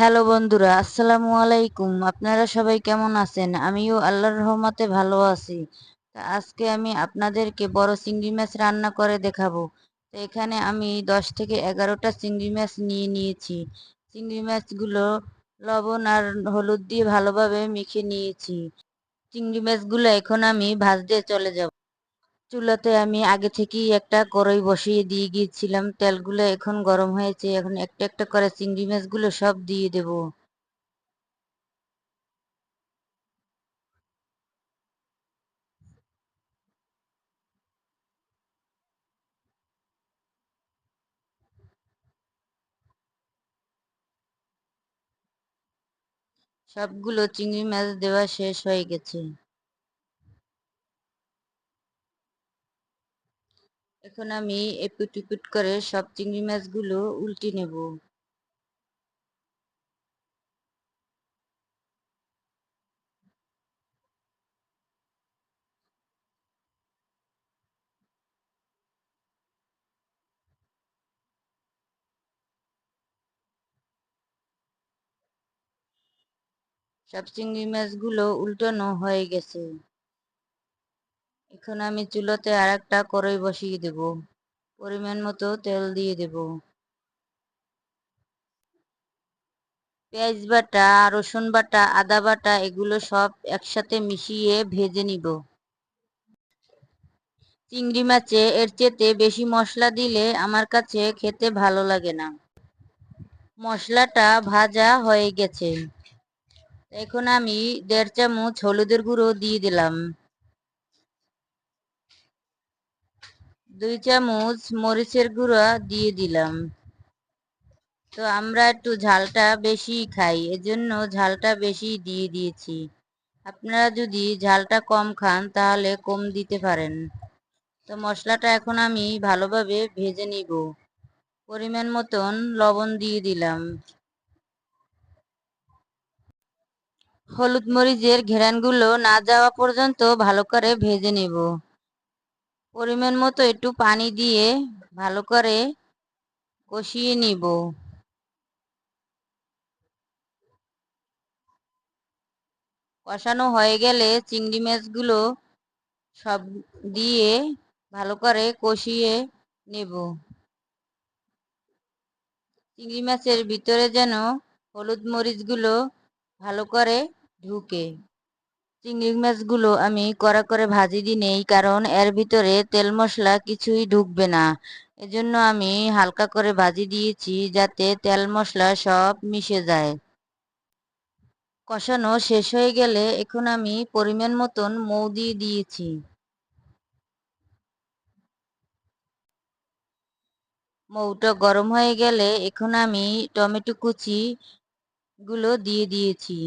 Hello বন্ধুরা, আসসালামু আলাইকুম। আপনারা সবাই কেমন আছেন? আমিও আল্লাহর রহমতে ভালো আছি। তা আজকে আমি আপনাদেরকে বড় চিংড়ি মাছ রান্না করে দেখাবো। তো এখানে আমি দশ থেকে এগারোটা চিংড়ি মাছ নিয়ে নিয়েছি। চিংড়ি মাছগুলো লবণ আর হলুদ দিয়ে ভালোভাবে মেখে নিয়েছি। চিংড়ি মাছগুলো এখন আমি ভাজতে চলে যাব। চুলাতে আমি আগে থেকেই একটা কড়াই বসিয়ে দিয়ে গিয়েছিলাম। তেলগুলো এখন গরম হয়েছে, এখন একটা একটা করে চিংড়ি মাছগুলো সব দিয়ে দেব। সবগুলো চিংড়ি মাছ দেওয়া শেষ হয়ে গেছে। এখন আমি এপুট এপুট করে সব চিংড়ি মাছগুলো উল্টে নেব। সব চিংড়ি মাছগুলো উল্টানো হয়ে গেছে। এখন আমি চুলোতে আর একটা কড়াই বসিয়ে দেব। পরিমাণ মতো তেল দিয়ে দেব। পেঁয়াজ বাটা, রসুন বাটা, আদা বাটা এগুলো সব একসাথে মিশিয়ে ভেজে নিব। চিংড়ি মাছে এর চেতে বেশি মশলা দিলে আমার কাছে খেতে ভালো লাগে না। মশলাটা ভাজা হয়ে গেছে। এখন আমি দেড় চামচ হলুদের গুঁড়ো দিয়ে দিলাম। দুই চামচ মরিচের গুঁড়া দিয়ে দিলাম। তো আমরা একটু ঝালটা বেশি খাই, এজন্য ঝালটা বেশি দিয়ে দিয়েছি। আপনারা যদি ঝালটা কম খান, তাহলে কম দিতে পারেন। তো মশলাটা এখন আমি ভালোভাবে ভেজে নিব। পরিমাণ মতন লবণ দিয়ে দিলাম। হলুদ মরিচের ঘেরানগুলো না যাওয়া পর্যন্ত ভালো করে ভেজে নেব। পরিমাণ মতো একটু পানি দিয়ে ভালো করে কষিয়ে নিব। কষানো হয়ে গেলে চিংড়ি মাছগুলো সব দিয়ে ভালো করে কষিয়ে নেব। চিংড়ি মাছের ভিতরে যেন হলুদ মরিচগুলো ভালো করে ঢুকে। চিংড়ি মাছগুলো আমি কড়া করে ভাজি দিই নেই, কারণ এর ভিতরে তেল মশলা কিছুই ঢুকবে না। এজন্য আমি হালকা করে ভাজি দিয়েছি যাতে তেল মশলা সব মিশে যায়। কষানো শেষ হয়ে গেলে এখন আমি পরিমাণ মতন মৌ দিয়ে দিয়েছি। মৌটা গরম হয়ে গেলে এখন আমি টমেটো কুচি গুলো দিয়ে দিয়েছি।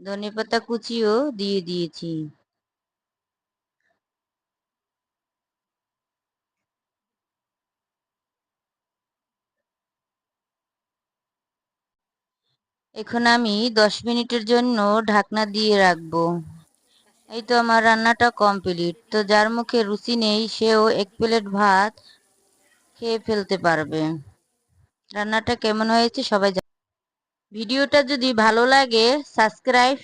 ধনে পাতা কুচিও দিয়ে দিয়েছি। এখন আমি দশ মিনিটের জন্য ঢাকনা দিয়ে রাখব। এই তো আমার রান্নাটা কমপ্লিট। তো যার মুখে রুচি নেই, সেও এক প্লেট ভাত খেয়ে ফেলতে পারবে। রান্নাটা কেমন হয়েছে সবাই ভিডিওটা যদি ভালো লাগে সাবস্ক্রাইব